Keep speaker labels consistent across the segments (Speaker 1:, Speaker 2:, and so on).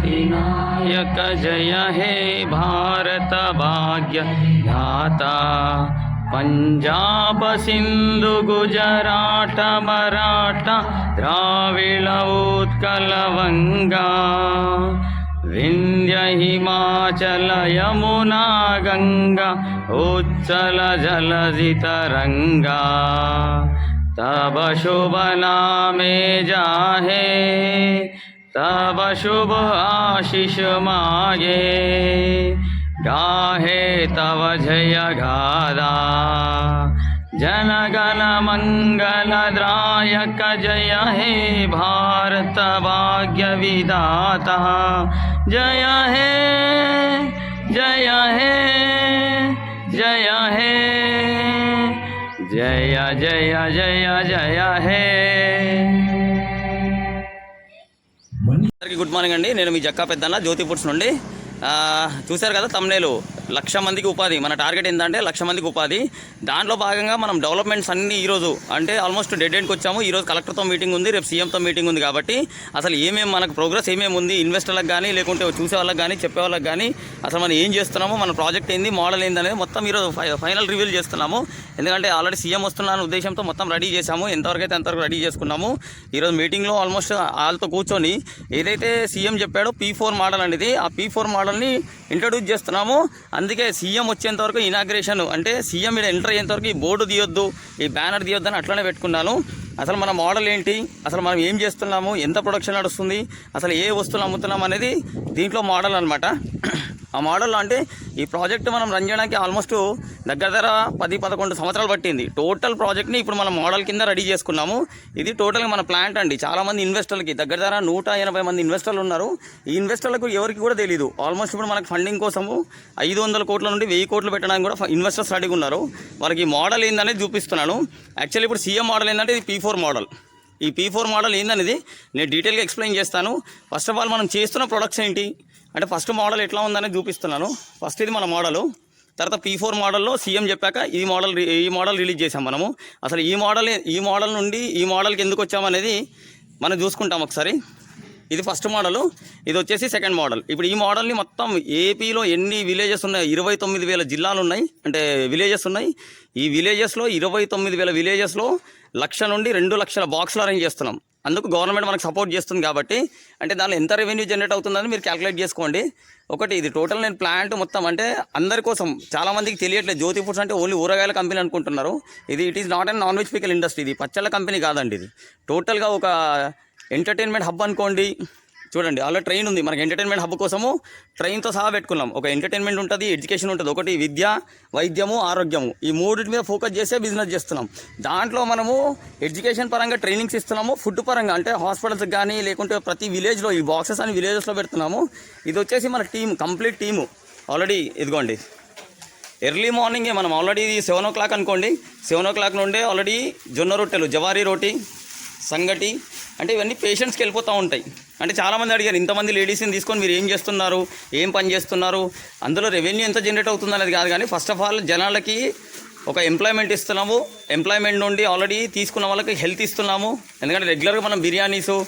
Speaker 1: क्रान्तिनायक जय हे भारत भाग्य धाता पञ्जाब सिन्धु गुजराट मराठा द्राविड उत्कल वङ्गा विन्ध्य हिमाचल यमुना गङ्गा उच्चल जलधितरङ्गा तब शुभ नामे जाहे तब शुभ आशीष मागे। गाहे तव जय गादा। मंगल द्रायक जय हे भारत भाग्य विदाता। जय हे जय हे जय हे। जय जय जय जय हे। గుడ్ మార్నింగ్ అండి. నేను మీ జక్కా పెద్దన్న జ్యోతి ఫుడ్స్ నుండి. చూశారు కదా తమ్నేలు లక్ష మందికి ఉపాధి. మన టార్గెట్ ఏంటంటే లక్ష మందికి ఉపాధి. దాంట్లో భాగంగా మనం డెవలప్మెంట్స్ అన్ని ఈరోజు అంటే ఆల్మోస్ట్ డెడ్ ఎండ్కి వచ్చాము. ఈరోజు కలెక్టర్తో మీటింగ్ ఉంది రేపు సీఎంతో మీటింగ్ ఉంది కాబట్టి అసలు ఏమేమి మనకు ప్రోగ్రెస్ ఏమేమి ఉంది ఇన్వెస్టర్లకు కానీ లేకుంటే చూసే వాళ్ళకి కానీ చెప్పే వాళ్ళకి కానీ అసలు మనం ఏం చేస్తున్నాము మన ప్రాజెక్ట్ ఏంది మోడల్ ఏంది అనేది మొత్తం ఈరోజు ఫైనల్ రివ్యూల్ చేస్తున్నాము. ఎందుకంటే ఆల్రెడీ సీఎం వస్తున్నాను ఉద్దేశంతో మొత్తం రెడీ చేశాము. ఎంతవరకు అయితే అంతవరకు రెడీ చేసుకున్నాము. ఈరోజు మీటింగ్లో ఆల్మోస్ట్ వాళ్ళతో కూర్చొని ఏదైతే సీఎం చెప్పాడో పీ ఫోర్ మోడల్ అనేది ఆ పీ ఫోర్ మోడల్ని ఇంట్రడ్యూస్ చేస్తున్నాము. అందుకే సీఎం వచ్చేంత వరకు ఇనాగ్రేషన్ అంటే సీఎం మీద ఎంటర్ అయ్యేంత వరకు ఈ బోర్డు తీయొద్దు ఈ బ్యానర్ తీయొద్దు అని అట్లనే పెట్టుకున్నాను. అసలు మన మోడల్ ఏంటి? అసలు మనం ఏం చేస్తున్నాము? ఎంత ప్రొడక్షన్ నడుస్తుంది? అసలు ఏ వస్తువులు అమ్ముతున్నాం అనేది దీంట్లో మోడల్ అనమాట ఆ మోడల్లో అంటే ఈ ప్రాజెక్ట్ మనం రన్ చేయడానికి ఆల్మోస్ట్ దగ్గర దగ్గర పది పదకొండు సంవత్సరాలు పట్టింది. టోటల్ ప్రాజెక్ట్ని ఇప్పుడు మనం మోడల్ కింద రెడీ చేసుకున్నాము. ఇది టోటల్గా మన ప్లాంట్ అండి. చాలామంది ఇన్వెస్టర్లకి దగ్గర దగ్గర నూట ఎనభై మంది ఇన్వెస్టర్లు ఉన్నారు. ఈ ఇన్వెస్టర్లకు ఎవరికి కూడా తెలియదు ఆల్మోస్ట్ ఇప్పుడు మనకు ఫండింగ్ కోసము ఐదు వందల కోట్ల నుండి వెయ్యి కోట్లు పెట్టడానికి కూడా ఇన్వెస్టర్స్ రెడీగా ఉన్నారు. వాళ్ళకి ఈ మోడల్ ఏందనేది చూపిస్తున్నాను. యాక్చువల్లీ ఇప్పుడు సీఎం మోడల్ ఏంటంటే ఇది పీ ఫోర్ మోడల్ ఈ పీ ఫోర్ మోడల్ ఏందనేది నేను డీటెయిల్గా ఎక్స్ప్లెయిన్ చేస్తాను. ఫస్ట్ ఆఫ్ ఆల్ మనం చేస్తున్న ప్రొడక్ట్స్ ఏంటి? అంటే ఫస్ట్ మోడల్ ఎట్లా ఉందనేది చూపిస్తున్నాను. ఫస్ట్ ఇది మన మోడలు తర్వాత పీ ఫోర్ మోడల్లో సీఎం చెప్పాక ఈ మోడల్ ఈ మోడల్ రిలీజ్ చేసాం మనము. అసలు ఈ మోడల్ ఈ మోడల్ నుండి ఈ మోడల్కి ఎందుకు వచ్చామనేది మనం చూసుకుంటాం ఒకసారి. ఇది ఫస్ట్ మోడల్ ఇది వచ్చేసి సెకండ్ మోడల్ ఇప్పుడు ఈ మోడల్ని మొత్తం ఏపీలో ఎన్ని విలేజెస్ ఉన్నాయి? ఇరవై తొమ్మిది వేల జిల్లాలు ఉన్నాయి. అంటే విలేజెస్ ఉన్నాయి. ఈ విలేజెస్లో ఇరవై తొమ్మిది వేల విలేజెస్లో లక్ష నుండి రెండు లక్షల బాక్సులు అరేంజ్ చేస్తున్నాం. అందుకు గవర్నమెంట్ మనకు సపోర్ట్ చేస్తుంది కాబట్టి అంటే దానిలో ఎంత రెవెన్యూ జనరేట్ అవుతుందని మీరు క్యాలిక్యులేట్ చేసుకోండి. ఒకటి ఇది టోటల్ నేను ప్లాంట్ మొత్తం అంటే అందరి కోసం చాలామందికి తెలియట్లేదు. జ్యోతి ఫుడ్స్ అంటే ఓన్లీ ఊరగాయల కంపెనీ అనుకుంటున్నారు. ఇది it is not and non veg pickle industry ఇది పచ్చళ్ళ కంపెనీ కాదండి ఇది. టోటల్గా ఒక ఎంటర్టైన్మెంట్ హబ్ అనుకోండి చూడండి అలా ట్రైన్ ఉంది. మనకి ఎంటర్టైన్మెంట్ హబ్ కోసము ట్రైన్తో సహా పెట్టుకున్నాం. ఒక ఎంటర్టైన్మెంట్ ఉంటుంది ఎడ్యుకేషన్ ఉంటుంది. ఒకటి విద్య వైద్యము ఆరోగ్యము. ఈ మూడింటి మీద ఫోకస్ చేసే బిజినెస్ చేస్తున్నాం. దాంట్లో మనము ఎడ్యుకేషన్ పరంగా ట్రైనింగ్స్ ఇస్తున్నాము. ఫుడ్ పరంగా అంటే హాస్పిటల్స్ కానీ లేకుంటే ప్రతి విలేజ్లో ఈ బాక్సెస్ అని విలేజెస్లో పెడుతున్నాము. ఇది వచ్చేసి మన టీం కంప్లీట్ టీము ఆల్రెడీ ఇదిగోండి. ఎర్లీ మార్నింగే మనం ఆల్రెడీ సెవెన్ ఓ క్లాక్ అనుకోండి. సెవెన్ ఓ క్లాక్ నుండే ఆల్రెడీ జొన్న రొట్టెలు జవారీ రోటీ సంగటి అంటే ఇవన్నీ పేషెంట్స్కి వెళ్ళిపోతూ ఉంటాయి. అంటే చాలామంది అడిగారు ఇంతమంది లేడీస్ని తీసుకొని మీరు ఏం చేస్తున్నారు? ఏం పని చేస్తున్నారు? అందులో రెవెన్యూ ఎంత జనరేట్ అవుతుంది అనేది కాదు కానీ ఫస్ట్ ఆఫ్ ఆల్ జనాలకి ఒక ఎంప్లాయ్మెంట్ ఇస్తున్నాము. ఎంప్లాయ్మెంట్ నుండి ఆల్రెడీ తీసుకున్న వాళ్ళకి హెల్త్ ఇస్తున్నాము. ఎందుకంటే రెగ్యులర్గా మనం బిర్యానీసు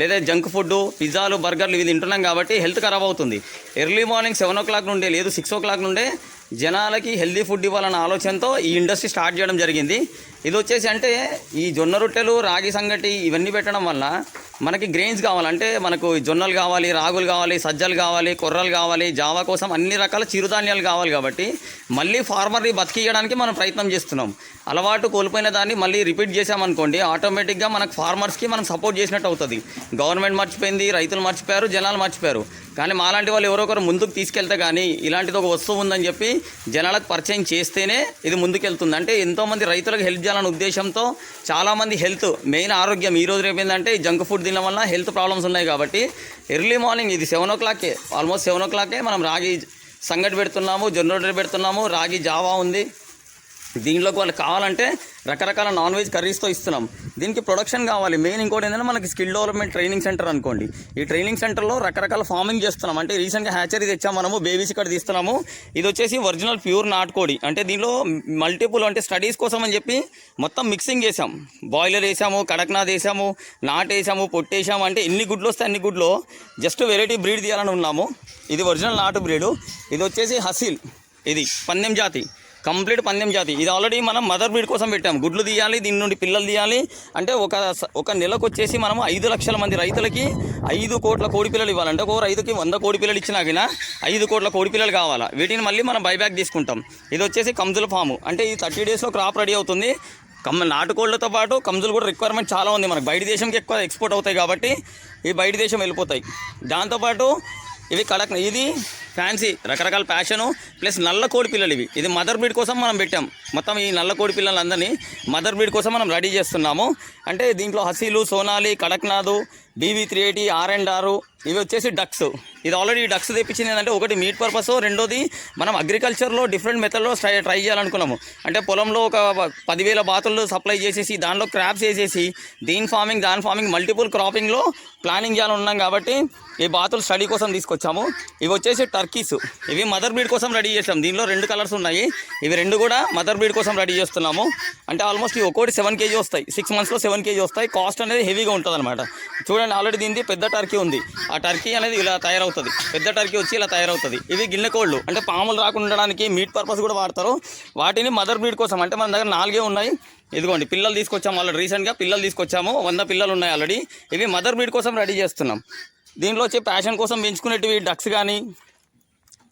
Speaker 1: లేదా జంక్ ఫుడ్ పిజ్జాలు బర్గర్లు ఇవి తింటున్నాం కాబట్టి హెల్త్ ఖరాబ్ అవుతుంది. Early morning seven o'clock నుండే లేదు సిక్స్ ఓ క్లాక్ నుండే జనాలకి హెల్దీ ఫుడ్ ఇవ్వాలన్న ఆలోచనతో ఈ ఇండస్ట్రీ స్టార్ట్ చేయడం జరిగింది. ఇది వచ్చేసి అంటే ఈ జొన్న రొట్టెలు రాగి సంగటి ఇవన్నీ పెట్టడం వల్ల మనకి గ్రెయిన్స్ కావాలంటే మనకు జొన్నలు కావాలి రాగులు కావాలి సజ్జలు కావాలి కొర్రలు కావాలి జావా కోసం అన్ని రకాల చిరుధాన్యాలు కావాలి కాబట్టి మళ్ళీ ఫార్మర్ని బతికియడానికి మనం ప్రయత్నం చేస్తున్నాం. అలవాటు కోల్పోయిన దాన్ని మళ్ళీ రిపీట్ చేసామనుకోండి ఆటోమేటిక్గా మనకు ఫార్మర్స్కి మనం సపోర్ట్ చేసినట్టు అవుతుంది. గవర్నమెంట్ మర్చిపోయింది రైతులు మర్చిపోయారు జనాలు మర్చిపోయారు. కానీ మాలాంటి వాళ్ళు ఎవరో ఒకరు ముందుకు తీసుకెళ్తే కానీ ఇలాంటిది ఒక వస్తువు ఉందని చెప్పి జనాలకు పరిచయం చేస్తేనే ఇది ముందుకెళ్తుంది. అంటే ఎంతోమంది రైతులకు హెల్ప్ చేయాలనే ఉద్దేశంతో చాలామంది హెల్త్ మెయిన్ ఆరోగ్యం ఈ రోజు రేపు ఏంటంటే ఈ జంక్ ఫుడ్ తినడం వల్ల హెల్త్ ప్రాబ్లమ్స్ ఉన్నాయి కాబట్టి ఎర్లీ మార్నింగ్ ఇది సెవెన్ ఓ క్లాకే ఆల్మోస్ట్ సెవెన్ ఓ క్లాకే మనం రాగి సంగటి పెడుతున్నాము జొన్న రొట్టెలు పెడుతున్నాము రాగి జావా ఉంది. దీంట్లోకి వాళ్ళు కావాలంటే రకరకాల నాన్ వెజ్ కర్రీస్తో ఇస్తున్నాం. దీనికి ప్రొడక్షన్ కావాలి. మెయిన్ ఇంకోటి ఏంటంటే మనకి స్కిల్ డెవలప్మెంట్ ట్రైనింగ్ సెంటర్ అనుకోండి. ఈ ట్రైనింగ్ సెంటర్లో రకరకాల ఫార్మింగ్ చేస్తున్నాం. అంటే రీసెంట్గా హ్యాచరీ తెచ్చాం మనము బేబీస్ ఇక్కడ తీస్తున్నాము. ఇది వచ్చేసి ఒరిజినల్ ప్యూర్ నాటుకోడి అంటే దీనిలో మల్టిపుల్ అంటే స్టడీస్ కోసం అని చెప్పి మొత్తం మిక్సింగ్ చేసాం బాయిలర్ వేసాము కడక్నాథ్ వేసాము నాటు వేసాము పొట్టేసాము అంటే ఎన్ని గుడ్లు వస్తే అన్ని గుడ్లు జస్ట్ వెరైటీ బ్రీడ్ తీయాలని ఉన్నాము. ఇది ఒరిజినల్ నాటు బ్రీడు. ఇది వచ్చేసి హసీల్. ఇది పందెం జాతి. కంప్లీట్ పందెం జాతి. ఇది ఆల్రెడీ మనం మదర్ బ్రీడ్ కోసం పెట్టాం. గుడ్లు తీయాలి దీని నుండి పిల్లలు తీయాలి. అంటే ఒక ఒక నెలకు వచ్చేసి మనం ఐదు లక్షల మంది రైతులకి ఐదు కోట్ల కోడి పిల్లలు ఇవ్వాలంటే ఒక రైతుకి వంద కోడి పిల్లలు ఇచ్చినాకినా ఐదు కోట్ల కోడి పిల్లలు కావాలా. వీటిని మళ్ళీ మనం బైబ్యాక్ తీసుకుంటాం. ఇది వచ్చేసి కంజుల ఫాము అంటే ఈ థర్టీ డేస్లో క్రాప్ రెడీ అవుతుంది. కమ్మ నాటుకోళ్ళతో పాటు కంజులు కూడా రిక్వైర్మెంట్ చాలా ఉంది మనకు. బయట దేశంకి ఎక్కువ ఎక్స్పోర్ట్ అవుతాయి కాబట్టి ఈ బయట దేశం వెళ్ళిపోతాయి. దాంతోపాటు ఇవి కడక్ ఇది ఫ్యాన్సీ రకరకాల ప్యాషను ప్లస్ నల్ల కోడి పిల్లలు ఇవి. ఇది మదర్ బ్రీడ్ కోసం మనం పెట్టాం. మొత్తం ఈ నల్ల కోడి పిల్లలందరినీ మదర్ బ్రీడ్ కోసం మనం రెడీ చేస్తున్నాము. అంటే దీంట్లో హసీలు Sonali Kadaknath BV three eighty R and ఆరు ఇవి వచ్చేసి డక్స్ ఇది ఆల్రెడీ డక్స్ తెప్పించింది ఏంటంటే ఒకటి మీట్ పర్పస్ రెండోది మనం అగ్రికల్చర్లో డిఫరెంట్ మెథడ్లో ట్రై ట్రై చేయాలనుకున్నాము. అంటే పొలంలో ఒక పదివేల బాతులు సప్లై చేసేసి దానిలో క్రాప్స్ వేసేసి దీని ఫార్మింగ్ దాని ఫార్మింగ్ మల్టిపుల్ క్రాపింగ్లో ప్లానింగ్ చేయాలని ఉన్నాం కాబట్టి ఈ బాతులు స్టడీ కోసం తీసుకొచ్చాము. ఇవి వచ్చేసి టర్కీస్ ఇవి మదర్ బ్రీడ్ కోసం రెడీ చేసాం. దీనిలో రెండు కలర్స్ ఉన్నాయి. ఇవి రెండు కూడా మదర్ బ్రీడ్ కోసం రెడీ చేస్తున్నాము. అంటే ఆల్మోస్ట్ ఇవి ఒక్కోటి సెవెన్ కేజీ వస్తాయి. సిక్స్ మంత్స్లో సెవెన్ కేజీ వస్తాయి. కాస్ట్ అనేది హెవీగా ఉంటుంది అనమాట చూడండి ఆల్రెడీ దీనిది పెద్ద టర్కీ ఉంది. ఆ టర్కీ అనేది ఇలా తయారవుతుంది. పెద్ద టర్కీ వచ్చి ఇలా తయారవుతుంది. ఇవి గిన్నె కోళ్ళు. అంటే పాములు రాకుండా ఉండడానికి మీట్ పర్పస్ కూడా వాడతారు. వాటిని మదర్ బ్రీడ్ కోసం అంటే మన దగ్గర నాలుగే ఉన్నాయి. ఇదిగోండి పిల్లలు తీసుకొచ్చాము ఆల్రెడీ రీసెంట్గా. పిల్లలు తీసుకొచ్చాము. వంద పిల్లలు ఉన్నాయి ఆల్రెడీ. ఇవి మదర్ బ్రీడ్ కోసం రెడీ చేస్తున్నాం. దీనిలో వచ్చి ప్యాషన్ కోసం పెంచుకునేటివి డక్స్ కానీ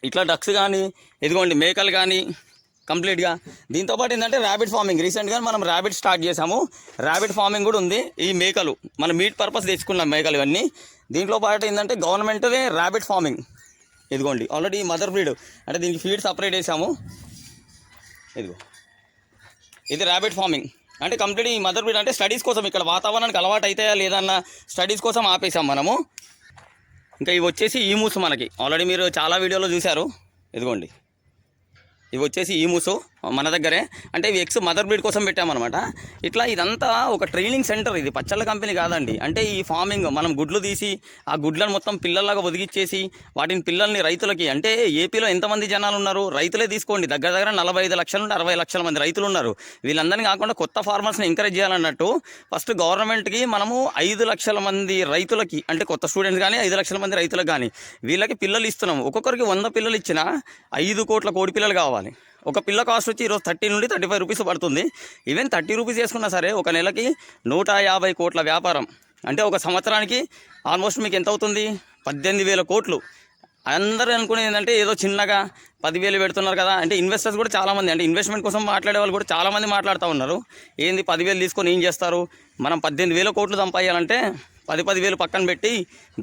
Speaker 1: ఇట్లా డక్స్ కానీ ఇదిగోండి మేకలు కానీ కంప్లీట్గా దీంతో పాటు ఏంటంటే ర్యాబిట్ ఫార్మింగ్ రీసెంట్గా మనం ర్యాబిట్ స్టార్ట్ చేసాము ర్యాబిట్ ఫార్మింగ్ కూడా ఉంది. ఈ మేకలు మన మీట్ పర్పస్ తెచ్చుకున్నాం మేకలు ఇవన్నీ దీంట్లో పాటు ఏంటంటే గవర్నమెంట్దే ర్యాబిట్ ఫార్మింగ్ ఇదిగోండి ఆల్రెడీ మదర్ బ్రీడ్ అంటే దీనికి ఫీడ్ సపరేట్ వేసాము ఇదిగో ఇది ర్యాబిట్ ఫార్మింగ్ అంటే కంప్లీట్ ఈ మదర్ బ్రీడ్ అంటే స్టడీస్ కోసం ఇక్కడ వాతావరణానికి అలవాటు అవుతాయా లేదన్న స్టడీస్ కోసం ఆపేసాం మనము. ఇంకా ఇవి వచ్చేసి ఈ మూసు మనకి. ఆల్రెడీ మీరు చాలా వీడియోలో చూశారు. ఇదిగోండి. ఇవి వచ్చేసి ఈ మూసు. మన దగ్గరే. అంటే ఇవి ఎక్స్ మదర్ బ్రీడ్ కోసం పెట్టామన్నమాట. ఇట్లా ఇదంతా ఒక ట్రైనింగ్ సెంటర్ ఇది. పచ్చళ్ళ కంపెనీ కాదండి. అంటే ఈ ఫార్మింగ్ మనం గుడ్లు తీసి ఆ గుడ్లను మొత్తం పిల్లల్లాగా ఒదిగిచ్చేసి వాటిని పిల్లల్ని రైతులకి అంటే ఏపీలో ఎంతమంది జనాలు ఉన్నారు రైతులే తీసుకోండి. దగ్గర దగ్గర నలభై ఐదు లక్షల నుండి అరవై లక్షల మంది రైతులు ఉన్నారు వీళ్ళందరినీ కాకుండా కొత్త ఫార్మర్స్ని ఎంకరేజ్ చేయాలన్నట్టు ఫస్ట్ గవర్నమెంట్కి మనము ఐదు లక్షల మంది రైతులకి అంటే కొత్త స్టూడెంట్స్ కానీ ఐదు లక్షల మంది రైతులకు కానీ వీళ్ళకి పిల్లలు ఇస్తున్నాము. ఒక్కొక్కరికి వంద పిల్లలు ఇచ్చినా ఐదు కోట్ల కోడి పిల్లలు కావాలి. ఒక పిల్ల కాస్ట్ వచ్చి ఈరోజు థర్టీ నుండి థర్టీ ఫైవ్ రూపీస్ పడుతుంది. ఈవెన్ థర్టీ రూపీస్ చేసుకున్నా సరే ఒక నెలకి నూట యాభై కోట్ల వ్యాపారం. అంటే ఒక సంవత్సరానికి ఆల్మోస్ట్ మీకు ఎంత అవుతుంది? పద్దెనిమిది వేల కోట్లు. అందరూ అనుకునేది ఏంటంటే ఏదో చిన్నగా పదివేలు పెడుతున్నారు కదా. అంటే ఇన్వెస్టర్స్ కూడా చాలామంది అంటే ఇన్వెస్ట్మెంట్ కోసం మాట్లాడే వాళ్ళు కూడా చాలామంది మాట్లాడుతూ ఉన్నారు. ఏంది పదివేలు తీసుకొని ఏం చేస్తారు? మనం పద్దెనిమిది వేల కోట్లు సంపాయాలంటే పది పది వేలు పక్కన పెట్టి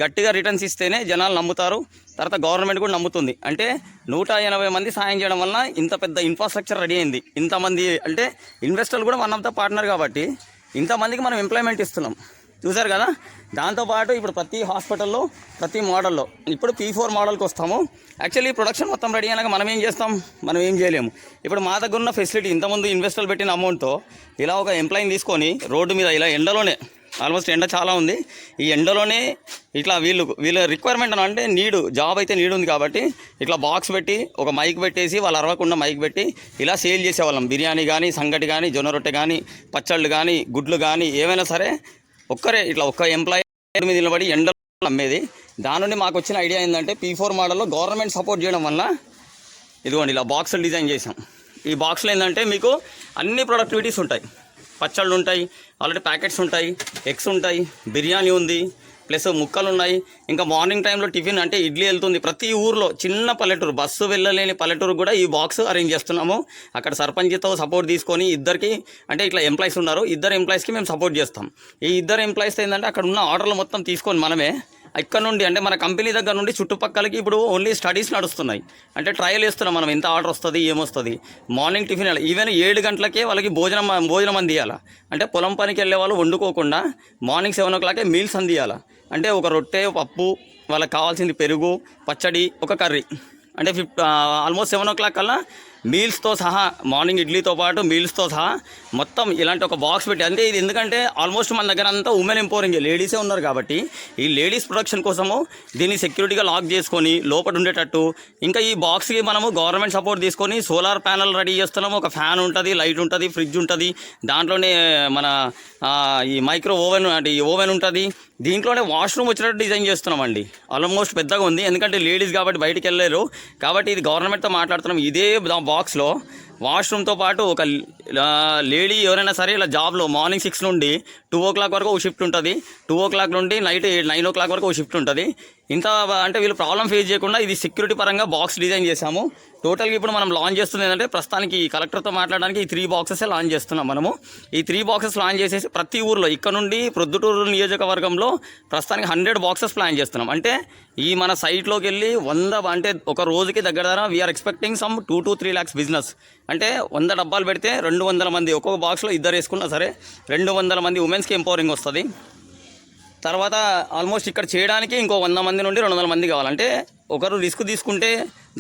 Speaker 1: గట్టిగా రిటర్న్స్ ఇస్తేనే జనాలు నమ్ముతారు. తర్వాత గవర్నమెంట్ కూడా నమ్ముతుంది. అంటే నూట ఎనభై మంది సాయం చేయడం వలన ఇంత పెద్ద ఇన్ఫ్రాస్ట్రక్చర్ రెడీ అయింది. ఇంతమంది అంటే ఇన్వెస్టర్లు కూడా వన్ ఆఫ్ ద పార్ట్నర్ కాబట్టి ఇంతమందికి మనం ఎంప్లాయ్మెంట్ ఇస్తున్నాం. చూసారు కదా? దాంతోపాటు ఇప్పుడు ప్రతి హాస్పిటల్లో ప్రతి మోడల్లో ఇప్పుడు పీ ఫోర్ మోడల్కి వస్తాము. యాక్చువల్లీ ప్రొడక్షన్ మొత్తం రెడీ అయినాక మనం ఏం చేస్తాం? మనం ఏం చేయలేము. ఇప్పుడు మా దగ్గర ఉన్న ఫెసిలిటీ ఇంతకుముందు ఇన్వెస్టర్లు పెట్టిన అమౌంట్తో ఇలా ఒక ఎంప్లాయీని తీసుకొని రోడ్డు మీద ఇలా ఎండలోనే ఆల్మోస్ట్ ఎండ చాలా ఉంది. ఈ ఎండలోనే ఇట్లా వీళ్ళు వీళ్ళ రిక్వైర్మెంట్ అని అంటే నీడు జాబ్ అయితే నీడు ఉంది కాబట్టి ఇట్లా బాక్స్ పెట్టి ఒక మైక్ పెట్టేసి వాళ్ళు అరవకుండా మైక్ పెట్టి ఇలా సేల్ చేసేవాళ్ళం. బిర్యానీ కానీ సంగటి కానీ జొన్న రొట్టె కానీ పచ్చళ్ళు కానీ గుడ్లు కానీ ఏమైనా సరే ఒక్కరే ఇట్లా ఒక్క ఎంప్లాయీ మీద నిలబడి ఎండలో అమ్మేది దాని నుండి మాకు వచ్చిన ఐడియా ఏంటంటే పీ ఫోర్ మోడల్లో గవర్నమెంట్ సపోర్ట్ చేయడం వల్ల ఇదిగోండి ఇలా బాక్సులు డిజైన్ చేసాం ఈ బాక్స్లో ఏంటంటే మీకు అన్ని ప్రొడక్టివిటీస్ ఉంటాయి. పచ్చళ్ళు ఉంటాయి ఆల్రెడీ ప్యాకెట్స్ ఉంటాయి ఎగ్స్ ఉంటాయి బిర్యానీ ఉంది ప్లస్ ముక్కలు ఉన్నాయి ఇంకా మార్నింగ్ టైంలో టిఫిన్ అంటే ఇడ్లీ వెళ్తుంది. ప్రతి ఊర్లో చిన్న పల్లెటూరు బస్సు వెళ్ళలేని పల్లెటూరు కూడా ఈ బాక్స్ అరేంజ్ చేస్తున్నాము. అక్కడ సర్పంచ్తో సపోర్ట్ తీసుకొని ఇద్దరికి అంటే ఇట్లా ఎంప్లాయీస్ ఉన్నారు. ఇద్దరు ఎంప్లాయీస్కి మేము సపోర్ట్ చేస్తాం. ఈ ఇద్దరు ఎంప్లాయీస్ ఏంటంటే అక్కడ ఉన్న ఆర్డర్లు మొత్తం తీసుకొని మనమే ఇక్కడ నుండి అంటే మన కంపెనీ దగ్గర నుండి చుట్టుపక్కలకి ఇప్పుడు ఓన్లీ స్టడీస్ నడుస్తున్నాయి. అంటే ట్రయల్ వేస్తున్నాం మనం ఎంత ఆర్డర్ వస్తుంది ఏమొస్తుంది. మార్నింగ్ టిఫిన్ ఈవెన్ ఏడు గంటలకే వాళ్ళకి భోజనం భోజనం అందియాలా. అంటే పొలం పనికి వెళ్ళే వాళ్ళు వండుకోకుండా మార్నింగ్ సెవెన్ ఓ క్లాకే మీల్స్ అందియాలా. అంటే ఒక రొట్టె పప్పు వాళ్ళకి కావాల్సింది పెరుగు పచ్చడి ఒక కర్రీ. అంటే ఫిఫ్ ఆల్మోస్ట్ సెవెన్ ఓ క్లాక్ కల్లా మీల్స్తో సహా మార్నింగ్ ఇడ్లీతో పాటు మీల్స్తో సహా మొత్తం ఇలాంటి ఒక బాక్స్ పెట్టి అంటే ఇది ఎందుకంటే ఆల్మోస్ట్ మన దగ్గర అంతా ఉమెన్ ఎంపోరింగ్ లేడీసే ఉన్నారు కాబట్టి ఈ లేడీస్ ప్రొడక్షన్ కోసము దీన్ని సెక్యూరిటీగా లాక్ చేసుకొని లోపల ఉండేటట్టు ఇంకా ఈ బాక్స్కి మనము గవర్నమెంట్ సపోర్ట్ తీసుకొని సోలార్ ప్యానల్ రెడీ చేస్తున్నాము. ఒక ఫ్యాన్ ఉంటుంది లైట్ ఉంటుంది ఫ్రిడ్జ్ ఉంటుంది దాంట్లోనే మన ఈ మైక్రో ఓవెన్ అంటే ఈ ఓవెన్ ఉంటుంది. దీంట్లోనే వాష్రూమ్ వచ్చినట్టు డిజైన్ చేస్తున్నామండి. ఆల్మోస్ట్ పెద్దగా ఉంది ఎందుకంటే లేడీస్ కాబట్టి బయటికి వెళ్ళలేరు. కాబట్టి ఇది గవర్నమెంట్తో మాట్లాడుతున్నాం. ఇదే బాక్స్లో వాష్రూమ్తో పాటు ఒక లేడీ ఎవరైనా సరే ఇలా జాబ్లో మార్నింగ్ సిక్స్ నుండి టూ ఓ క్లాక్ వరకు ఒక షిఫ్ట్ ఉంటుంది. టూ ఓ క్లాక్ నుండి నైట్ నైన్ ఓ క్లాక్ వరకు ఒక షిఫ్ట్ ఉంటుంది. ఇంత అంటే వీళ్ళు ప్రాబ్లం ఫేస్ చేయకుండా ఇది సెక్యూరిటీ పరంగా బాక్స్ డిజైన్ చేశాము. టోటల్గా ఇప్పుడు మనం లాంచ్ చేస్తుంది ఏంటంటే ప్రస్తుతానికి ఈ కలెక్టర్తో మాట్లాడడానికి ఈ త్రీ బాక్సెస్ లాంచ్ చేస్తున్నాం మనము. ఈ త్రీ బాక్సెస్ లాంచ్ చేసేసి ప్రతి ఊర్లో ఇక్కడ నుండి ప్రొద్దుటూరు నియోజకవర్గంలో ప్రస్తుతానికి హండ్రెడ్ బాక్సెస్ ప్లాన్ చేస్తున్నాం. అంటే ఈ మన సైట్లోకి వెళ్ళి వంద అంటే ఒక రోజుకి దగ్గర దగ్గర we are expecting some two to three lakhs business అంటే వంద డబ్బాలు పెడితే రెండు వందల మంది ఒక్కొక్క బాక్స్లో ఇద్దరు వేసుకున్నా సరే రెండు వందల మంది ఉమెన్స్కి ఎంపవరింగ్ వస్తుంది. తర్వాత ఆల్మోస్ట్ ఇక్కడ చేయడానికి ఇంకో వంద మంది నుండి రెండు వందల మంది కావాలంటే ఒకరు రిస్క్ తీసుకుంటే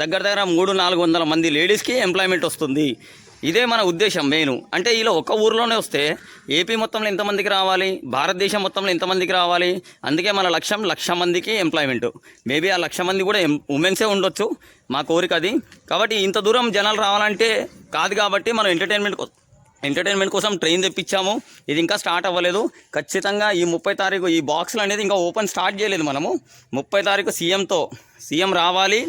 Speaker 1: దగ్గర దగ్గర మూడు నాలుగు వందల మంది లేడీస్కి ఎంప్లాయ్మెంట్ వస్తుంది. ఇదే మన ఉద్దేశం మెయిన్ అంటే ఇలా ఒక్క ఊరిలోనే వస్తే ఏపీ మొత్తంలో ఎంతమందికి రావాలి? భారతదేశం మొత్తంలో ఎంతమందికి రావాలి? అందుకే మన లక్ష్యం లక్ష మందికి ఎంప్లాయ్మెంట్ మేబీ ఆ లక్ష మంది కూడా ఉమెన్సే ఉండొచ్చు. మా కోరిక అది. కాబట్టి ఇంత దూరం జనాలు రావాలంటే కాదు కాబట్టి మనం ఎంటర్టైన్మెంట్ ఎంటర్టైన్మెంట్ కోసం ట్రైన్ తెప్పించాము. ఇది ఇంకా స్టార్ట్ అవ్వలేదు. ఖచ్చితంగా ఈ ముప్పై తారీఖు ఈ బాక్సులు అనేది ఇంకా ఓపెన్ స్టార్ట్ చేయలేదు మనము. ముప్పై తారీఖు సీఎంతో సీఎం రావాలి.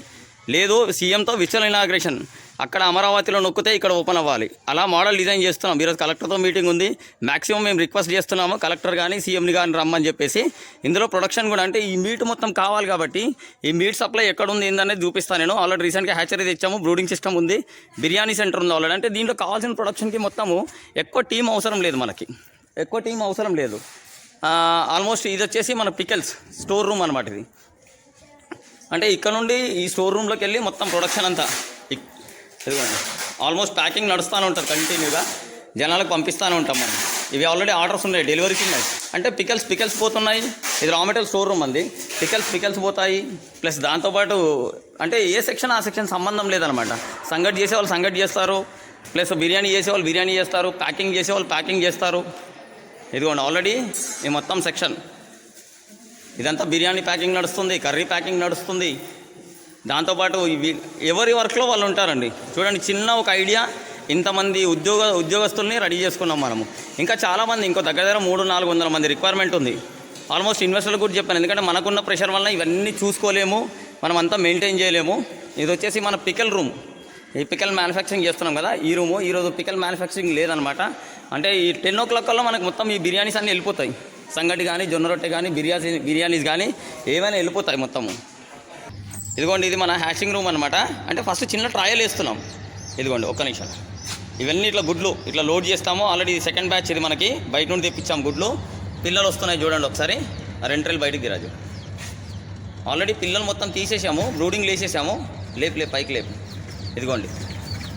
Speaker 1: లేదు సీఎంతో విచల్ ఇనాగ్రేషన్ అక్కడ అమరావతిలో నొక్కితే ఇక్కడ ఓపెన్ అవ్వాలి. అలా మోడల్ డిజైన్ చేస్తున్నాం. ఈరోజు కలెక్టర్తో మీటింగ్ ఉంది. మాక్సిమం మేము రిక్వెస్ట్ చేస్తున్నాము కలెక్టర్ కానీ సీఎంని కానీ రమ్మని చెప్పేసి. ఇందులో ప్రొడక్షన్ కూడా అంటే ఈ మీట్ మొత్తం కావాలి కాబట్టి ఈ మీట్ సప్లై ఎక్కడ ఉంది ఏందనేది చూపిస్తాను నేను. ఆల్రెడీ రీసెంట్గా హ్యాచరీ తెచ్చాము బ్రూడింగ్ సిస్టమ్ ఉంది. బిర్యానీ సెంటర్ ఉంది ఆల్రెడీ అంటే దీంట్లో కావాల్సిన ప్రొడక్షన్కి మొత్తము ఎక్కువ టీం అవసరం లేదు మనకి. ఎక్కువ టీం అవసరం లేదు. ఆల్మోస్ట్ ఇది వచ్చేసి మన పికెల్స్ స్టోర్ రూమ్ అనమాట ఇది. అంటే ఇక్కడ నుండి ఈ స్టోర్ రూమ్లోకి వెళ్ళి మొత్తం ప్రొడక్షన్ అంతా. ఇదిగోండి. ఆల్మోస్ట్ ప్యాకింగ్ నడుస్తూనే ఉంటుంది కంటిన్యూగా జనాలకు పంపిస్తూనే ఉంటాం మనం. ఇవి ఆల్రెడీ ఆర్డర్స్ ఉన్నాయి డెలివరీకి ఉన్నాయి అంటే పికల్స్ పికల్స్ పోతున్నాయి. ఇది రా మెటీరియల్ స్టోర్ రూమ్ అంది. పికల్స్ పికల్స్ పోతాయి. ప్లస్ దాంతోపాటు అంటే ఏ సెక్షన్ ఆ సెక్షన్ సంబంధం లేదనమాట. సంగటి చేసే వాళ్ళు సంగటి చేస్తారు. ప్లస్ బిర్యానీ చేసే వాళ్ళు బిర్యానీ చేస్తారు. ప్యాకింగ్ చేసే వాళ్ళు ప్యాకింగ్ చేస్తారు. ఇదిగోండి ఆల్రెడీ ఈ మొత్తం సెక్షన్ ఇదంతా బిర్యానీ ప్యాకింగ్ నడుస్తుంది కర్రీ ప్యాకింగ్ నడుస్తుంది. దాంతోపాటు ఎవరి వర్క్లో వాళ్ళు ఉంటారండి. చూడండి చిన్న ఒక ఐడియా. ఇంతమంది ఉద్యోగ ఉద్యోగస్తుల్ని రెడీ చేసుకున్నాం మనము. ఇంకా చాలామంది ఇంకో దగ్గర దగ్గర మూడు నాలుగు వందల మంది రిక్వైర్మెంట్ ఉంది. ఆల్మోస్ట్ ఇన్వెస్టర్ల గురించి చెప్పాను. ఎందుకంటే మనకున్న ప్రెషర్ వల్ల ఇవన్నీ చూసుకోలేము. మనం అంతా మెయింటైన్ చేయలేము. ఇది వచ్చేసి మన పికల్ రూమ్ ఈ పికల్ మ్యానుఫ్యాక్చరింగ్ చేస్తున్నాం కదా ఈ రూము ఈరోజు పికల్ మ్యానుఫ్యాక్చరింగ్ లేదనమాట. అంటే ఈ టెన్ ఓ క్లాక్ కల్లా మనకు మొత్తం ఈ బిర్యానీస్ అన్నీ వెళ్ళిపోతాయి. సంగటి కానీ జొన్న రొట్టె కానీ బిర్యానీ బిర్యానీస్ కానీ ఏమైనా వెళ్ళిపోతాయి మొత్తము. ఇదిగోండి ఇది మన హ్యాషింగ్ రూమ్ అనమాట అంటే ఫస్ట్ చిన్న ట్రయల్ వేస్తున్నాం. ఇదిగోండి ఒక్క నిమిషం. ఇవన్నీ ఇట్లా గుడ్లు ఇట్లా లోడ్ చేస్తాము. ఆల్రెడీ సెకండ్ బ్యాచ్ ఇది మనకి. బయట నుండి తెప్పించాం గుడ్లు. పిల్లలు వస్తున్నాయి చూడండి ఒకసారి. రెంట్రల్ రెంట్రెల్ బయటికి తిరాజు ఆల్రెడీ పిల్లలు మొత్తం తీసేసాము. బ్రూడింగ్ లేసేసాము. లేపు లేపు పైకి లేపు. ఇదిగోండి.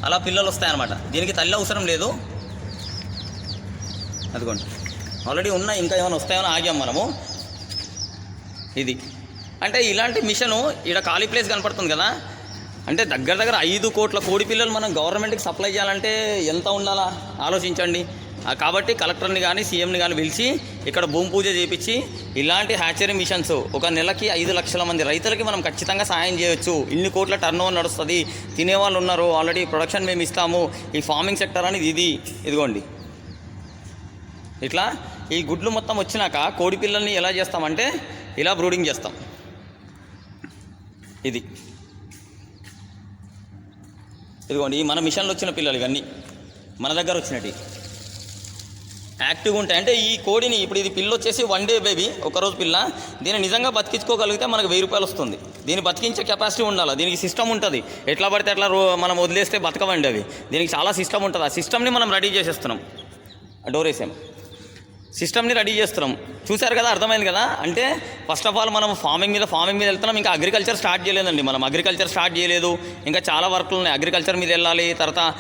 Speaker 1: అలా పిల్లలు వస్తాయన్నమాట. దీనికి తల్లి అవసరం లేదు. అదిగోండి. ఆల్రెడీ ఉన్నాయి. ఇంకా ఏమైనా వస్తాయో ఆగాం మనము. ఇది. అంటే ఇలాంటి మిషను ఇక్కడ ఖాళీ ప్లేస్ కనపడుతుంది కదా. అంటే దగ్గర దగ్గర ఐదు కోట్ల కోడి పిల్లలు మనం గవర్నమెంట్కి సప్లై చేయాలంటే ఎంత ఉండాలా? ఆలోచించండి. కాబట్టి కలెక్టర్ని కానీ సీఎంని కానీ పిలిచి ఇక్కడ భూమి పూజ చేయించి ఇలాంటి హ్యాచరీ మిషన్స్ ఒక నెలకి ఐదు లక్షల మంది రైతులకి మనం ఖచ్చితంగా సాయం చేయొచ్చు. ఇన్ని కోట్ల టర్న్ ఓవర్ నడుస్తుంది తినేవాళ్ళు ఉన్నారు. ఆల్రెడీ ప్రొడక్షన్ మేము ఇస్తాము. ఈ ఫార్మింగ్ సెక్టర్ అనేది ఇది. ఇదిగోండి. ఇట్లా ఈ గుడ్లు మొత్తం వచ్చినాక కోడి పిల్లల్ని ఎలా చేస్తామంటే ఇలా బ్రూడింగ్ చేస్తాం. ఇది. ఇదిగోండి ఈ మన మిషన్లో వచ్చిన పిల్లలు ఇవన్నీ. మన దగ్గర వచ్చినవి. యాక్టివ్గా ఉంటాయి. అంటే ఈ కోడిని ఇప్పుడు ఇది పిల్ల వచ్చేసి వన్ డే బేబీ ఒకరోజు పిల్ల. దీన్ని నిజంగా బతికించుకోగలిగితే మనకు వెయ్యి రూపాయలు వస్తుంది. దీన్ని బతికించే కెపాసిటీ ఉండాలి. దీనికి సిస్టమ్ ఉంటుంది. ఎట్లా పడితే అట్లా రో మనం వదిలేస్తే బతకవండి అవి. దీనికి చాలా సిస్టమ్ ఉంటుంది. ఆ సిస్టమ్ని మనం రెడీ చేసేస్తున్నాం. డోర్ వేసాం సిస్టమ్ని రెడీ చేస్తున్నాం. చూశారు కదా అర్థమైంది కదా? అంటే ఫస్ట్ ఆఫ్ ఆల్ మనం ఫార్మింగ్ మీద ఫార్మింగ్ మీద వెళ్తున్నాం. ఇంకా అగ్రికల్చర్ స్టార్ట్ చేయలేదండి. మనం అగ్రికల్చర్ స్టార్ట్ చేయలేదు. ఇంకా చాలా వర్క్లు ఉన్నాయి. అగ్రికల్చర్ మీద వెళ్ళాలి. తర్వాత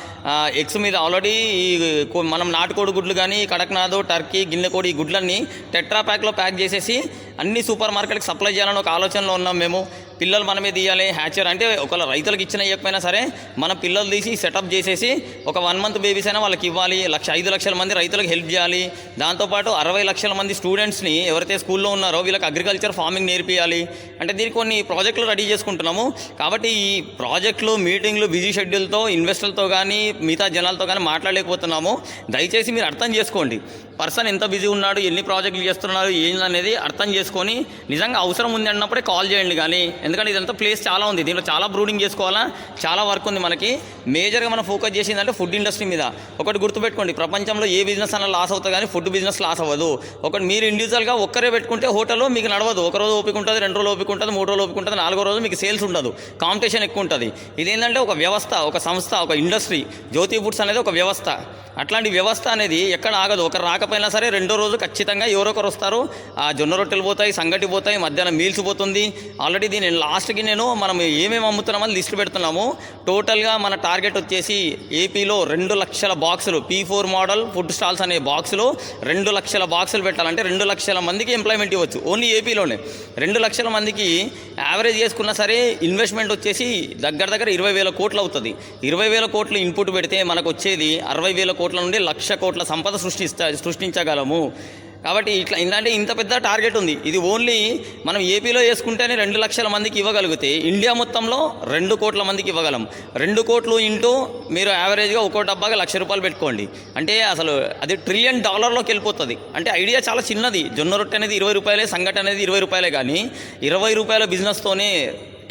Speaker 1: ఎగ్స్ మీద ఆల్రెడీ ఈ కో- మనం నాటుకోడి గుడ్లు కానీ కడక్నాథ్ టర్కీ గిన్నెకోడి ఈ గుడ్లన్నీ టెట్రా ప్యాక్లో ప్యాక్ చేసేసి అన్ని సూపర్ మార్కెట్కి సప్లై చేయాలని ఒక ఆలోచనలో ఉన్నాం మేము. పిల్లలు మనమే తీయాలి హ్యాచర్ అంటే ఒకవేళ రైతులకు ఇచ్చిన ఇవ్వకపోయినా సరే మన పిల్లలు తీసి సెటప్ చేసేసి ఒక వన్ మంత్ బేబీస్ అయినా వాళ్ళకి ఇవ్వాలి లక్ష ఐదు లక్షల మంది రైతులకు హెల్ప్ చేయాలి. దాంతోపాటు అరవై లక్షల మంది స్టూడెంట్స్ని ఎవరైతే స్కూల్లో ఉన్నారో వీళ్ళకి అగ్రికల్చర్ ఫార్మింగ్ నేర్పియాలి. అంటే దీనికి కొన్ని ప్రాజెక్టులు రెడీ చేసుకుంటున్నాము. కాబట్టి ఈ ప్రాజెక్టులు మీటింగ్లు బిజీ షెడ్యూల్తో ఇన్వెస్టర్లతో కానీ మిగతా జనాలతో కానీ మాట్లాడలేకపోతున్నాము. దయచేసి మీరు అర్థం చేసుకోండి. పర్సన్ ఎంత బిజీ ఉన్నాడు ఎన్ని ప్రాజెక్టులు చేస్తున్నారు ఏంది అనేది అర్థం చేసుకొని నిజంగా అవసరం ఉంది అన్నప్పుడే కాల్ చేయండి కానీ ఎందుకంటే ఇదంతా ప్లేస్ చాలా ఉంది. దీంట్లో చాలా బ్రూడింగ్ చేసుకోవాలా? చాలా వర్క్ ఉంది మనకి. మేజర్గా మనం ఫోకస్ చేసిందంటే ఫుడ్ ఇండస్ట్రీ మీద. ఒకటి గుర్తుపెట్టుకోండి. ప్రపంచంలో ఏ బిజినెస్ అన్న లాస్ అవుతుంది కానీ ఫుడ్ బిజినెస్ లాస్ అవ్వదు. ఒకటి మీరు ఇండివిజువల్గా ఒక్కరే పెట్టుకుంటే హోటల్లో మీకు నడవదు. ఒక రోజు ఓపిక ఉంటుంది రెండు రోజులు ఓపిక ఉంటుంది మూడు రోజులు ఓపిక ఉంటుంది నాలుగో రోజు మీకు సేల్స్ ఉండదు. కాంపిటీషన్ ఎక్కువ ఉంటుంది. ఇదేంటంటే ఒక వ్యవస్థ ఒక సంస్థ ఒక ఇండస్ట్రీ జ్యోతి ఫుడ్స్ అనేది ఒక వ్యవస్థ. అట్లాంటి వ్యవస్థ అనేది ఎక్కడ ఆగదు. ఒకరు రాకపోయినా సరే రెండో రోజు ఖచ్చితంగా ఎవరో ఒకరు వస్తారు. ఆ జొన్న రొట్టెలు పోతాయి సంగటి పోతాయి మధ్యాహ్నం మీల్స్ పోతుంది. ఆల్రెడీ దీని లాస్ట్కి నేను మనం ఏమేమి అమ్ముతున్నామని లిస్ట్ పెడుతున్నాము. టోటల్గా మన టార్గెట్ వచ్చేసి ఏపీలో రెండు లక్షల బాక్సులు P four model food stalls అనే బాక్సులు రెండు లక్షల బాక్సులు పెట్టాలంటే రెండు లక్షల మందికి ఎంప్లాయ్మెంట్ ఇవ్వచ్చు. ఓన్లీ ఏపీలోనే. రెండు లక్షల మందికి యావరేజ్ చేసుకున్నా సరే ఇన్వెస్ట్మెంట్ వచ్చేసి దగ్గర దగ్గర ఇరవై వేల కోట్లు అవుతుంది. ఇరవై వేల కోట్లు ఇన్పుట్ పెడితే మనకు వచ్చేది అరవై వేల కోట్ల నుండి లక్ష కోట్ల సంపద సృష్టిస్తా సృష్టించగలము. కాబట్టి ఇట్లా ఇలాంటి ఇంత పెద్ద టార్గెట్ ఉంది. ఇది ఓన్లీ మనం ఏపీలో వేసుకుంటేనే రెండు లక్షల మందికి ఇవ్వగలిగితే ఇండియా మొత్తంలో రెండు కోట్ల మందికి ఇవ్వగలం. రెండు కోట్లు ఇంటూ మీరు యావరేజ్గా ఒక్కో డబ్బాగా లక్ష రూపాయలు పెట్టుకోండి. అంటే అసలు అది ట్రిలియన్ డాలర్లోకి వెళ్ళిపోతుంది. అంటే ఐడియా చాలా చిన్నది. జొన్న రొట్టె అనేది ఇరవై రూపాయలే సంఘటన అనేది ఇరవై రూపాయలే కానీ ఇరవై రూపాయల బిజినెస్తోనే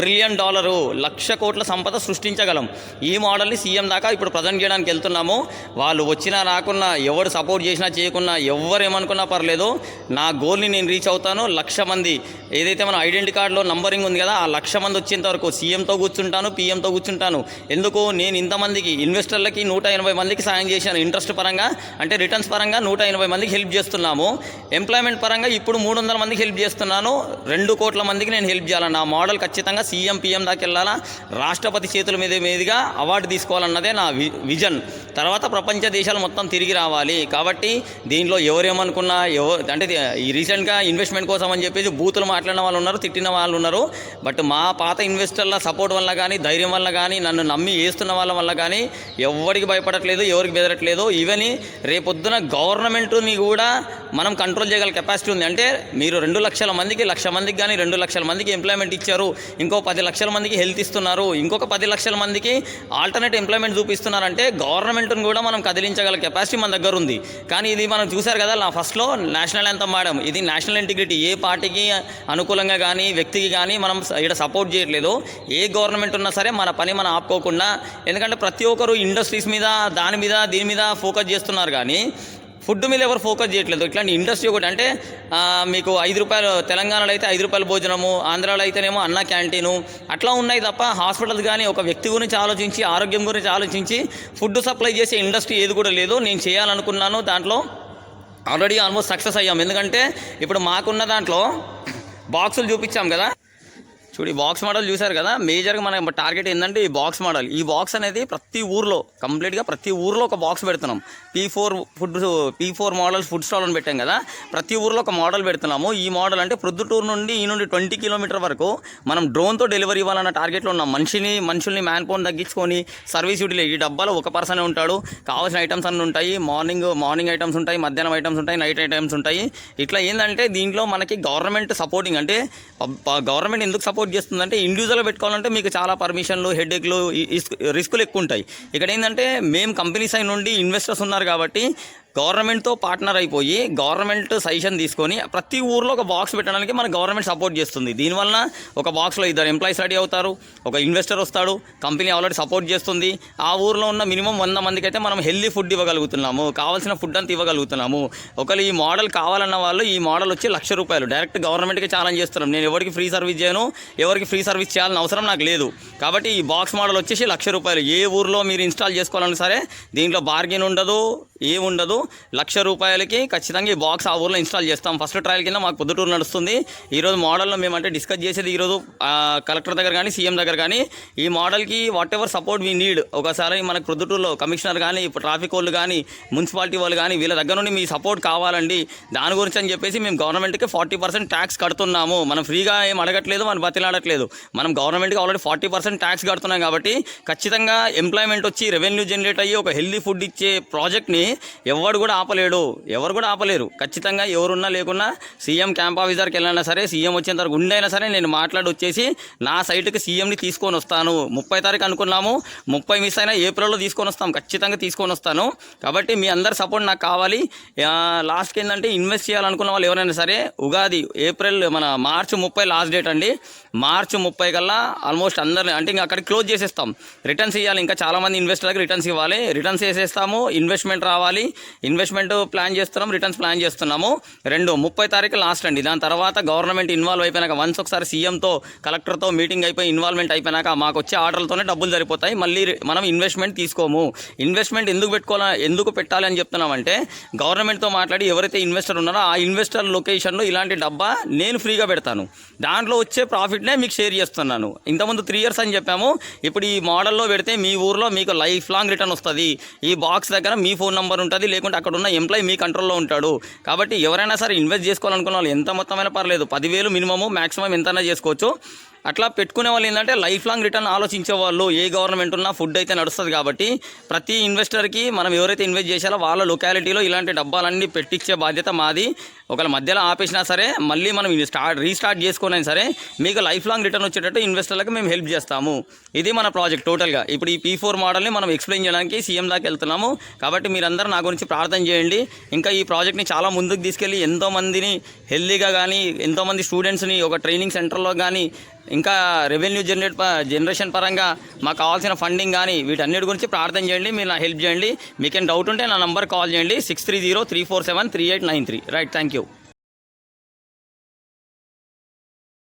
Speaker 1: ట్రిలియన్ డాలరు లక్ష కోట్ల సంపద సృష్టించగలం. ఈ మోడల్ని సీఎం దాకా ఇప్పుడు ప్రజెంట్ చేయడానికి వెళ్తున్నాము. వాళ్ళు వచ్చినా రాకున్నా ఎవరు సపోర్ట్ చేసినా చేయకున్నా ఎవరు ఏమనుకున్నా పర్లేదు. నా గోల్ని నేను రీచ్ అవుతాను. లక్ష మంది ఏదైతే మన ఐడెంటిటీ కార్డులో నంబరింగ్ ఉంది కదా ఆ లక్ష మంది వచ్చేంత వరకు సీఎంతో కూర్చుంటాను పీఎంతో కూర్చుంటాను. ఎందుకు? నేను ఇంతమందికి ఇన్వెస్టర్లకి నూట ఎనభై మందికి సాయం చేశాను. ఇంట్రెస్ట్ పరంగా అంటే రిటర్న్స్ పరంగా నూట ఎనభై మందికి హెల్ప్ చేస్తున్నాము. ఎంప్లాయ్మెంట్ పరంగా ఇప్పుడు మూడు వందల మందికి హెల్ప్ చేస్తున్నాను. రెండు కోట్ల మందికి నేను హెల్ప్ చేయాలి. నా మోడల్ ఖచ్చితంగా సీఎం పీఎం దాకా వెళ్ళాలా? రాష్ట్రపతి చేతుల మీద మీదుగా అవార్డు తీసుకోవాలన్నదే నా వి విజన్. తర్వాత ప్రపంచ దేశాలు మొత్తం తిరిగి రావాలి. కాబట్టి దీంట్లో ఎవరేమనుకున్నా ఎవరు అంటే ఈ రీసెంట్గా ఇన్వెస్ట్మెంట్ కోసం అని చెప్పేసి బూతులు మాట్లాడిన వాళ్ళు ఉన్నారు తిట్టిన వాళ్ళు ఉన్నారు. బట్ మా పాత ఇన్వెస్టర్ల సపోర్ట్ వల్ల కానీ ధైర్యం వల్ల కానీ నన్ను నమ్మి వేస్తున్న వాళ్ళ వల్ల కానీ ఎవరికి భయపడట్లేదు ఎవరికి బెదరట్లేదు. ఈవెన్ రేపొద్దున గవర్నమెంట్ని కూడా మనం కంట్రోల్ చేయగల కెపాసిటీ ఉంది. అంటే మీరు రెండు లక్షల మందికి లక్ష మందికి కానీ రెండు లక్షల మందికి ఎంప్లాయ్మెంట్ ఇచ్చారు. ఇంకో పది లక్షల మందికి హెల్త్ ఇస్తున్నారు. ఇంకొక పది లక్షల మందికి ఆల్టర్నేట్ ఎంప్లాయ్మెంట్ చూపిస్తున్నారంటే గవర్నమెంట్ని కూడా మనం కదిలించగల కెపాసిటీ మన దగ్గర ఉంది. కానీ ఇది మనం చూసారు కదా నా ఫస్ట్లో నేషనల్ యాంతం వాడాం ఇది నేషనల్ ఇంటిగ్రిటీ. ఏ పార్టీకి అనుకూలంగా కానీ వ్యక్తికి కానీ మనం ఇక్కడ సపోర్ట్ చేయట్లేదు. ఏ గవర్నమెంట్ ఉన్నా సరే మన పని మనం ఆపుకోకుండా ఎందుకంటే ప్రతి ఒక్కరు ఇండస్ట్రీస్ మీద దాని మీద దీని మీద ఫోకస్ చేస్తున్నారు కానీ ఫుడ్ మీద ఎవరు ఫోకస్ చేయట్లేదు. ఇట్లాంటి ఇండస్ట్రీ ఒకటి అంటే మీకు ఐదు రూపాయలు తెలంగాణలో అయితే ఐదు రూపాయల భోజనము ఆంధ్రాలో అయితేనేమో అన్న క్యాంటీను అట్లా ఉన్నాయి తప్ప హాస్పిటల్స్ కానీ ఒక వ్యక్తి గురించి ఆలోచించి ఆరోగ్యం గురించి ఆలోచించి ఫుడ్ సప్లై చేసే ఇండస్ట్రీ ఏది కూడా లేదు. నేను చేయాలనుకున్నాను దాంట్లో. ఆల్రెడీ ఆల్మోస్ట్ సక్సెస్ అయ్యాం. ఎందుకంటే ఇప్పుడు మాకున్న దాంట్లో బాక్సులు చూపించాం కదా. చూడు ఈ బాక్స్ మోడల్ చూశారు కదా? మేజర్గా మన టార్గెట్ ఏంటంటే ఈ బాక్స్ మోడల్. ఈ బాక్స్ అనేది ప్రతి ఊర్లో కంప్లీట్గా ప్రతి ఊర్లో ఒక బాక్స్ పెడుతున్నాం. P four food P four models food stall అని పెట్టాం కదా. ప్రతి ఊర్లో ఒక మోడల్ పెడుతున్నాము. ఈ మోడల్ అంటే ప్రొద్దుటూరు నుండి ఈ నుండి ట్వంటీ కిలోమీటర్ వరకు మనం డ్రోన్తో డెలివరీ ఇవ్వాలన్న టార్గెట్లో ఉన్నాం. మనిషిని మనుషుల్ని మ్యాన్ పౌండ్ తగ్గించుకొని సర్వీస్ డ్యూటీలో ఈ డబ్బాలో ఒక పర్సనే ఉంటాడు. కావాల్సిన ఐటమ్స్ అన్నీ ఉంటాయి. మార్నింగ్ మార్నింగ్ ఐటమ్స్ ఉంటాయి మధ్యాహ్నం ఐటమ్స్ ఉంటాయి నైట్ ఐటమ్స్ ఉంటాయి. ఇట్లా ఏంటంటే దీంట్లో మనకి గవర్నమెంట్ సపోర్టింగ్ అంటే గవర్నమెంట్ ఎందుకు సపోర్ట్ చేస్తుందంటే ఇండివిజువల్గా పెట్టుకోవాలంటే మీకు చాలా పర్మిషన్లు హెడేక్లు రిస్కులు ఎక్కువ ఉంటాయి. ఇక్కడ ఏంటంటే మేము కంపెనీస్ అయిన నుండి ఇన్వెస్టర్స్ ఉన్నారు కాబట్టి గవర్నమెంట్తో పార్ట్నర్ అయిపోయి గవర్నమెంట్ సజెషన్ తీసుకొని ప్రతి ఊర్లో ఒక బాక్స్ పెట్టడానికి మన గవర్నమెంట్ సపోర్ట్ చేస్తుంది. దీనివల్ల ఒక బాక్స్లో ఇద్దరు ఎంప్లాయీస్ రెడీ అవుతారు ఒక ఇన్వెస్టర్ వస్తాడు కంపెనీ ఆల్రెడీ సపోర్ట్ చేస్తుంది. ఆ ఊర్లో ఉన్న మినిమం వంద మందికి అయితే మనం హెల్దీ ఫుడ్ ఇవ్వగలుగుతున్నాము కావాల్సిన ఫుడ్ అంతా ఇవ్వగలుగుతున్నాము. ఒకరు ఈ మోడల్ కావాలన్న వాళ్ళు ఈ మోడల్ వచ్చి లక్ష రూపాయలు. డైరెక్ట్ గవర్నమెంట్కి ఛాలెంజ్ చేస్తున్నాం. నేను ఎవరికి ఫ్రీ సర్వీస్ చేయను ఎవరికి ఫ్రీ సర్వీస్ చేయాలని అవసరం నాకు లేదు. కాబట్టి ఈ బాక్స్ మోడల్ వచ్చేసి లక్ష రూపాయలు. ఏ ఊర్లో మీరు ఇన్స్టాల్ చేసుకోవాలన్నా సరే దీంట్లో బార్గెన్ ఉండదు ఏముండదు లక్ష రూపాయలకి ఖచ్చితంగా ఈ బాక్స్ ఆ ఊర్లో ఇన్స్టాల్ చేస్తాం. ఫస్ట్ ట్రయల్ కింద మాకు పొద్దుటూరు నడుస్తుంది. ఈరోజు మోడల్లో మేమంటే డిస్కస్ చేసేది ఈరోజు కలెక్టర్ దగ్గర కానీ సీఎం దగ్గర కానీ ఈ మోడల్కి whatever support we need ఒకసారి మనకు పొద్దుటూరులో కమిషనర్ కానీ ట్రాఫిక్ వాళ్ళు కానీ మున్సిపాలిటీ వాళ్ళు కానీ వీళ్ళ దగ్గర నుండి మీ సపోర్ట్ కావాలండి. దాని గురించి అని చెప్పేసి మేము గవర్నమెంట్కి ఫార్టీ పర్సెంట్ ట్యాక్స్ కడుతున్నాము. మనం ఫ్రీగా ఏం అడగట్లేదు మనం బతిలాడట్లేదు. మనం గవర్నమెంట్కి ఆల్రెడీ ఫార్టీ పర్సెంట్ ట్యాక్స్ కడుతున్నాం కాబట్టి ఖచ్చితంగా ఎంప్లాయ్మెంట్ వచ్చి రెవెన్యూ జనరేట్ అయ్యి ఒక హెల్దీ ఫుడ్ ఇచ్చే ప్రాజెక్ట్ని ఎవడు కూడా ఆపలేడు. ఎవరు కూడా ఆపలేరు. ఖచ్చితంగా ఎవరున్నా లేకున్నా సీఎం క్యాంప్ ఆఫీసర్కి వెళ్ళినా సరే సీఎం వచ్చేంత వరకు ఉండైనా సరే నేను మాట్లాడి వచ్చేసి నా సైట్కి సీఎంని తీసుకొని వస్తాను. ముప్పై తారీఖు అనుకున్నాము. ముప్పై మిస్ అయినా ఏప్రిల్లో తీసుకొని వస్తాం. ఖచ్చితంగా తీసుకొని వస్తాను. కాబట్టి మీ అందరి సపోర్ట్ నాకు కావాలి. లాస్ట్ లాస్ట్కి ఏంటంటే ఇన్వెస్ట్ చేయాలనుకున్న వాళ్ళు ఎవరైనా సరే ఉగాది ఏప్రిల్ మన మార్చి ముప్పై లాస్ట్ డేట్ అండి. మార్చి ముప్పై కల్లా ఆల్మోస్ట్ అందరిని అంటే ఇంకా అక్కడికి క్లోజ్ చేసేస్తాం. రిటర్న్స్ ఇవ్వాలి ఇంకా చాలామంది ఇన్వెస్టర్లకు రిటర్న్స్ ఇవ్వాలి. రిటర్న్స్ చేసేస్తాము. ఇన్వెస్ట్మెంట్ రావాలి. ఇన్వెస్ట్మెంట్ ప్లాన్ చేస్తున్నాం రిటర్న్స్ ప్లాన్ చేస్తున్నాము. రెండు ముప్పై తారీఖు లాస్ట్ అండి. దాని తర్వాత గవర్నమెంట్ ఇన్వాల్వ్ అయిపోయినాక వన్స్ ఒకసారి సీఎంతో కలెక్టర్తో మీటింగ్ అయిపోయి ఇన్వాల్వ్మెంట్ అయిపోయినాక మాకు వచ్చే ఆర్డర్లతోనే డబ్బులు సరిపోతాయి. మళ్ళీ మనం ఇన్వెస్ట్మెంట్ తీసుకోము. ఇన్వెస్ట్మెంట్ ఎందుకు పెట్టుకోవాలి ఎందుకు పెట్టాలి అని చెప్తున్నామంటే గవర్నమెంట్తో మాట్లాడి ఎవరైతే ఇన్వెస్టర్ ఉన్నారో ఆ ఇన్వెస్టర్ లొకేషన్లో ఇలాంటి డబ్బా నేను ఫ్రీగా పెడతాను. దాంట్లో వచ్చే ప్రాఫిట్నే మీకు షేర్ చేస్తున్నాను. ఇంతకుముందు త్రీ ఇయర్స్ అని చెప్పాము. ఇప్పుడు ఈ మోడల్లో పెడితే మీ ఊర్లో మీకు లైఫ్ లాంగ్ రిటర్న్ వస్తుంది. ఈ బాక్స్ దగ్గర మీ ఫోన్ నెంబర్ ఉంటుంది లేకుంటే అక్కడ ఉన్న ఎంప్లాయీ మీ కంట్రోల్లో ఉంటాడు. కాబట్టి ఎవరైనా సరే ఇన్వెస్ట్ చేసుకోవాలనుకున్న వాళ్ళు ఎంత మొత్తమైనా పర్లేదు. పదివేలు మినిమము మాక్సిమం ఎంతైనా చేసుకోవచ్చు. అట్లా పెట్టుకునే వాళ్ళు ఏంటంటే లైఫ్ లాంగ్ రిటర్న్ ఆలోచించే వాళ్ళు ఏ గవర్నమెంట్ ఉన్నా ఫుడ్ అయితే నడుస్తుంది కాబట్టి ప్రతి ఇన్వెస్టర్కి మనం ఎవరైతే ఇన్వెస్ట్ చేశారో వాళ్ళ లొకాలిటీలో ఇలాంటి డబ్బాలన్నీ పెట్టించే బాధ్యత మాది. ఒకవేళ మధ్యలో ఆపేసినా సరే మళ్ళీ మనం ఇది స్టార్ట్ రీస్టార్ట్ చేసుకున్నా సరే మీకు లైఫ్ లాంగ్ రిటర్న్ వచ్చేటట్టు ఇన్వెస్టర్లకు మేము హెల్ప్ చేస్తాము. ఇది మన ప్రాజెక్ట్ టోటల్గా ఇప్పుడు ఈ పీ ఫోర్ మోడల్ని మనం ఎక్స్ప్లెయిన్ చేయడానికి సీఎం దాకా వెళ్తున్నాము. కాబట్టి మీరందరూ నా గురించి ప్రార్థన చేయండి. ఇంకా ఈ ప్రాజెక్ట్ని చాలా ముందుకు తీసుకెళ్ళి ఎంతోమందిని హెల్దీగా కానీ ఎంతోమంది స్టూడెంట్స్ని ఒక ట్రైనింగ్ సెంటర్లో కానీ ఇంకా రెవెన్యూ జనరేట్ ప- జనరేషన్ పరంగా మాకు కావాల్సిన ఫండింగ్ కానీ వీటన్నిటి గురించి ప్రార్థన చేయండి మీరు నా హెల్ప్ చేయండి. మీకేం డౌట్ ఉంటే నా నంబర్ కాల్ చేయండి. Six three zero three four seven three eight nine three right thank you